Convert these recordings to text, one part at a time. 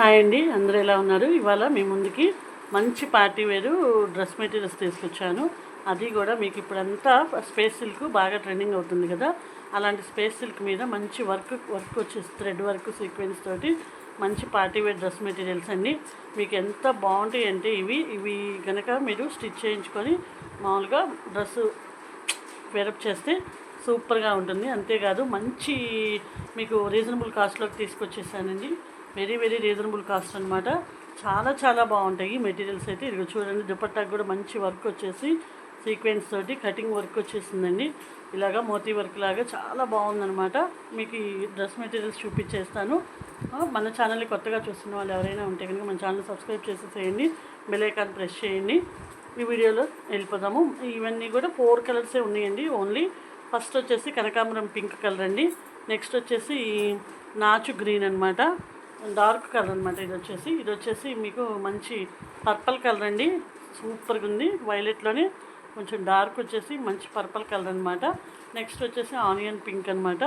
Hi అండి. అందరూ ఎలా ఉన్నారు? ఇవాళ మీ ముందుకి మంచి పార్టీ వేరు డ్రెస్ మెటీరియల్స్ తీసుకొచ్చాను. అది కూడా మీకు ఇప్పుడంతా స్పేస్ సిల్క్ బాగా ట్రెండింగ్ అవుతుంది కదా. అలాంటి స్పేస్ సిల్క్ మీద మంచి వర్క్ వర్క్ వచ్చేసి థ్రెడ్ వర్క్ సీక్వెన్స్ తోటి మంచి పార్టీ వేర్ డ్రెస్ మెటీరియల్స్ అండి. మీకు ఎంత బాగుంటాయి అంటే ఇవి ఇవి కనుక మీరు స్టిచ్ చేయించుకొని మామూలుగా డ్రెస్సు వేరప్ చేస్తే సూపర్గా ఉంటుంది. అంతేకాదు మంచి మీకు రీజనబుల్ కాస్ట్లోకి తీసుకొచ్చేసానండి. వెరీ వెరీ రీజనబుల్ కాస్ట్ అనమాట చాలా చాలా బాగుంటాయి. మెటీరియల్స్ అయితే ఇదిగో చూడండి దుపట్టాకు కూడా మంచి వర్క్ వచ్చేసి సీక్వెన్స్ తోటి కటింగ్ వర్క్ వచ్చేసిందండి. ఇలాగా మోతీ వర్క్ లాగా చాలా బాగుందనమాట మీకు ఈ డ్రెస్ మెటీరియల్స్ చూపించేస్తాను. మన ఛానల్ని కొత్తగా చూస్తున్న వాళ్ళు ఎవరైనా ఉంటే కనుక మన ఛానల్ సబ్స్క్రైబ్ చేసేసేయండి. బెలైకాన్ ప్రెస్ చేయండి. ఈ వీడియోలో వెళ్ళిపోదాము. ఇవన్నీ కూడా ఫోర్ కలర్సే ఉన్నాయండి ఓన్లీ. ఫస్ట్ వచ్చేసి కనకాంబరం పింక్ కలర్ అండి. నెక్స్ట్ వచ్చేసి నాచు గ్రీన్ అనమాట డార్క్ కలర్ అనమాట ఇది వచ్చేసి. ఇది వచ్చేసి మీకు మంచి పర్పల్ కలర్ అండి. సూపర్గా ఉంది. వైలెట్లోనే కొంచెం డార్క్ వచ్చేసి మంచి పర్పల్ కలర్ అనమాట నెక్స్ట్ వచ్చేసి ఆనియన్ పింక్ అనమాట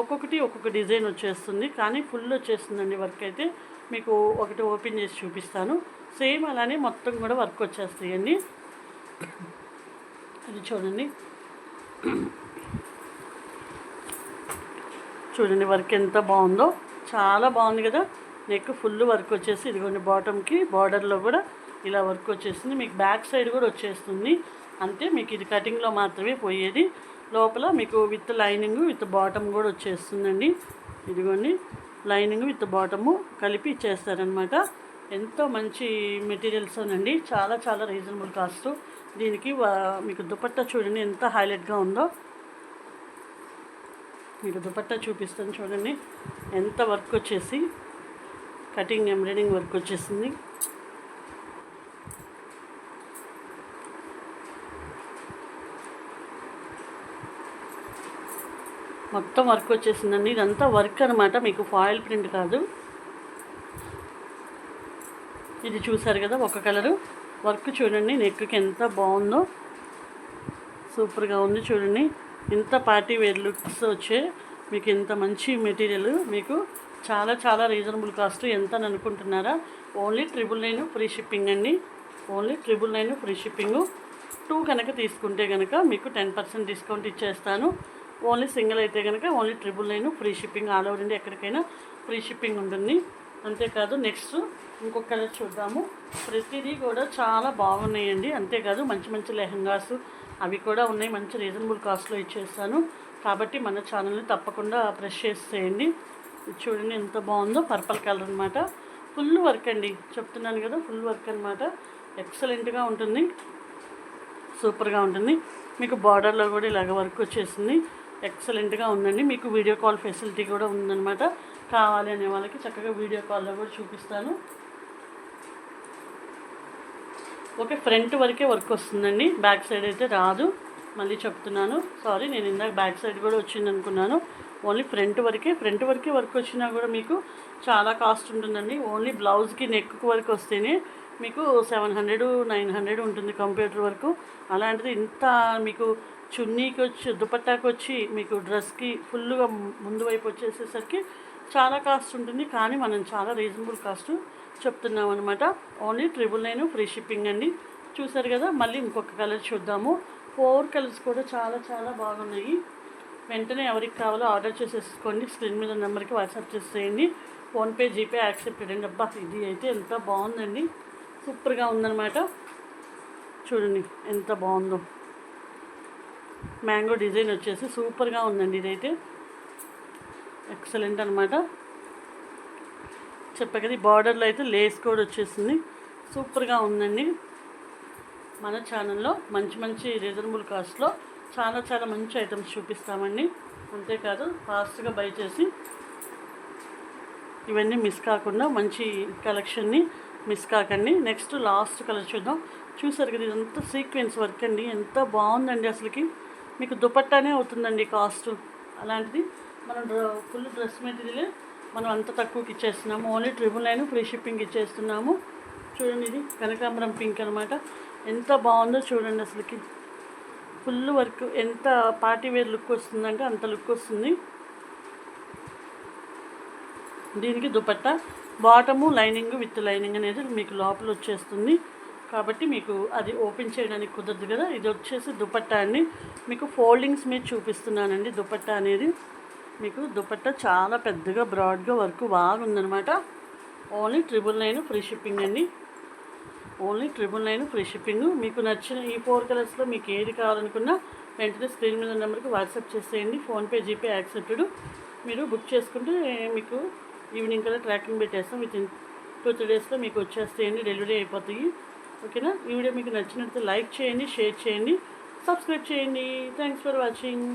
ఒక్కొక్కటి ఒక్కొక్క డిజైన్ వచ్చేస్తుంది. కానీ ఫుల్ వచ్చేస్తుందండి వర్క్ అయితే. మీకు ఒకటి ఓపెన్ చేసి చూపిస్తాను. సేమ్ అలానే మొత్తం కూడా వర్క్ వచ్చేస్తాయండి. అది చూడండి. చూడండి వర్క్ ఎంత బాగుందో. చాలా బాగుంది కదా. నెక్ ఫుల్ వర్క్ వచ్చేసి ఇదిగోండి బాటమ్కి బార్డర్లో కూడా ఇలా వర్క్ వచ్చేసింది. మీకు బ్యాక్ సైడ్ కూడా వచ్చేస్తుంది. అంతే మీకు ఇది కటింగ్లో మాత్రమే పోయేది. లోపల మీకు విత్ లైనింగ్ విత్ బాటమ్ కూడా వచ్చేస్తుందండి. ఇదిగోండి లైనింగ్ విత్ బాటము కలిపి ఇచ్చేస్తారనమాట ఎంతో మంచి మెటీరియల్స్ అండి చాలా చాలా రీజనబుల్ కాస్ట్ దీనికి వా- మీకు దుపట్టా చూడండి ఎంత హైలైట్గా ఉందో. మీకు దుపట్టా చూపిస్తాను చూడండి. ఎంత వర్క్ వచ్చేసి కటింగ్ ఎంబ్రాయిడింగ్ వర్క్ వచ్చేసింది. మొత్తం వర్క్ వచ్చేసిందండి. ఇదంతా వర్క్ అనమాట మీకు ఫాయిల్ ప్రింట్ కాదు. ఇది చూసారు కదా ఒక కలరు. వర్క్ చూడండి నెక్కి ఎంత బాగుందో. సూపర్గా ఉంది చూడండి. ఇంత పార్టీ వేర్ లుక్స్ వచ్చే మీకు ఇంత మంచి మెటీరియల్ మీకు చాలా చాలా రీజనబుల్ కాస్ట్ ఎంత అని అనుకుంటున్నారా? Only triple nine free shipping అండి. Only triple nine free shipping. Two కనుక తీసుకుంటే కనుక మీకు టెన్ పర్సెంట్ డిస్కౌంట్ ఇచ్చేస్తాను. ఓన్లీ సింగిల్ అయితే కనుక only triple nine free shipping all over India ఎక్కడికైనా ఫ్రీ షిప్పింగ్ ఉంటుంది. అంతేకాదు నెక్స్ట్ ఇంకొక కలర్ చూద్దాము. ప్రతిదీ కూడా చాలా బాగున్నాయండి. అంతేకాదు మంచి మంచి లెహంగాస్ అవి కూడా ఉన్నాయి. మంచి రీజనబుల్ కాస్ట్లో ఇచ్చేస్తాను కాబట్టి మన ఛానల్ని తప్పకుండా ప్రెస్ చేసేయండి. చూడండి ఎంత బాగుందో. పర్పల్ కలర్ అనమాట ఫుల్ వర్క్ అండి. చెప్తున్నాను కదా ఫుల్ వర్క్ అనమాట ఎక్సలెంట్గా ఉంటుంది. సూపర్గా ఉంటుంది. మీకు బార్డర్లో కూడా ఇలాగ వర్క్ వచ్చేసింది. ఎక్సలెంట్గా ఉందండి. మీకు వీడియో కాల్ ఫెసిలిటీ కూడా ఉందన్నమాట. కావాలి అనే వాళ్ళకి చక్కగా వీడియో కాల్లో కూడా చూపిస్తాను. ఓకే ఫ్రంట్ వరకే వర్క్ వస్తుందండి. బ్యాక్ సైడ్ అయితే రాదు. మళ్ళీ చెప్తున్నాను. సారీ నేను ఇందాక బ్యాక్ సైడ్ కూడా వచ్చింది అనుకున్నాను ఓన్లీ ఫ్రంట్ వరకే. ఫ్రంట్ వరకే వర్క్ వచ్చినా కూడా మీకు చాలా కాస్ట్ ఉంటుందండి. ఓన్లీ బ్లౌజ్కి నెక్ వరకు వస్తేనే మీకు సెవెన్ హండ్రెడ్ నైన్ హండ్రెడ్ ఉంటుంది కంప్యూటర్ వరకు. అలాంటిది ఇంత మీకు చున్నీకి వచ్చి దుపట్టాకి వచ్చి మీకు డ్రెస్కి ఫుల్గా ముందు వైపు వచ్చేసేసరికి చాలా కాస్ట్ ఉంటుంది కానీ మనం చాలా రీజనబుల్ కాస్ట్ చెప్తున్నాం అనమాట only triple nine free shipping అండి. చూసారు కదా మళ్ళీ ఇంకొక కలర్ చూద్దాము. ఫోర్ కలర్స్ కూడా చాలా చాలా బాగున్నాయి. వెంటనే ఎవరికి కావాలో ఆర్డర్ చేసేసుకోండి. స్క్రీన్ మీద నెంబర్కి వాట్సాప్ చేసేయండి. ఫోన్పే జీపే యాక్సెప్టెడ్ అండి అబ్బా ఇది అయితే ఎంత బాగుందండి. సూపర్గా ఉందన్నమాట. చూడండి ఎంత బాగుందో. మ్యాంగో డిజైన్ వచ్చేసి సూపర్గా ఉందండి ఇదైతే. ఎక్సలెంట్ అనమాట చెప్పా కదా బార్డర్లో అయితే లేస్ కూడా వచ్చేసింది. సూపర్గా ఉందండి. మన ఛానల్లో మంచి మంచి రీజనబుల్ కాస్ట్లో చాలా చాలా మంచి ఐటమ్స్ చూపిస్తామండి. అంతేకాదు ఫాస్ట్గా బై చేసి ఇవన్నీ మిస్ కాకుండా మంచి కలెక్షన్ని మిస్ కాకండి. నెక్స్ట్ లాస్ట్ కలర్ చూద్దాం. చూసారు కదా ఇదంతా సీక్వెన్స్ వర్క్ అండి. ఎంత బాగుందండి అసలుకి. మీకు దుపట్టానే అవుతుందండి కాస్ట్. అలాంటిది మనం ఫుల్ డ్రెస్ మెటీరియల్ మనం అంత తక్కువకి ఇచ్చేస్తున్నాము. Only triple nine free shipping ఇచ్చేస్తున్నాము. చూడండి ఇది కనకాంబరం పింక్ అనమాట ఎంత బాగుందో చూడండి అసలుకి. ఫుల్ వర్క్ ఎంత పార్టీ వేర్ లుక్ వస్తుందంటే అంత లుక్ వస్తుంది. దీనికి dupatta bottom lining with lining అనేది మీకు లోపల వచ్చేస్తుంది. కాబట్టి మీకు అది ఓపెన్ చేయడానికి కుదరదు కదా. ఇది వచ్చేసి దుపట్టా అండి. మీకు ఫోల్డింగ్స్ మీద చూపిస్తున్నానండి దుపట్టా అనేది. మీకు దుపట్టా చాలా పెద్దగా బ్రాడ్గా వర్క్ బాగుందనమాట only triple nine free shipping అండి. Only triple nine free shipping. మీకు నచ్చిన ఈ ఫోర్ కలర్స్లో మీకు ఏది కావాలనుకున్నా వెంటనే స్క్రీన్ మీద నెంబర్కి వాట్సాప్ చేసేయండి. PhonePe GPay accepted. మీరు బుక్ చేసుకుంటే మీకు ఈవినింగ్ కల్లా ట్రాకింగ్ పెట్టేస్తాం. విత్ ఇన్ టూ త్రీ డేస్లో మీకు వచ్చేస్తాయండి. డెలివరీ అయిపోతాయి. ఓకేనా? ఈ వీడియో మీకు నచ్చినట్లయితే లైక్ చేయండి షేర్ చేయండి సబ్స్క్రైబ్ చేయండి. Thanks for watching.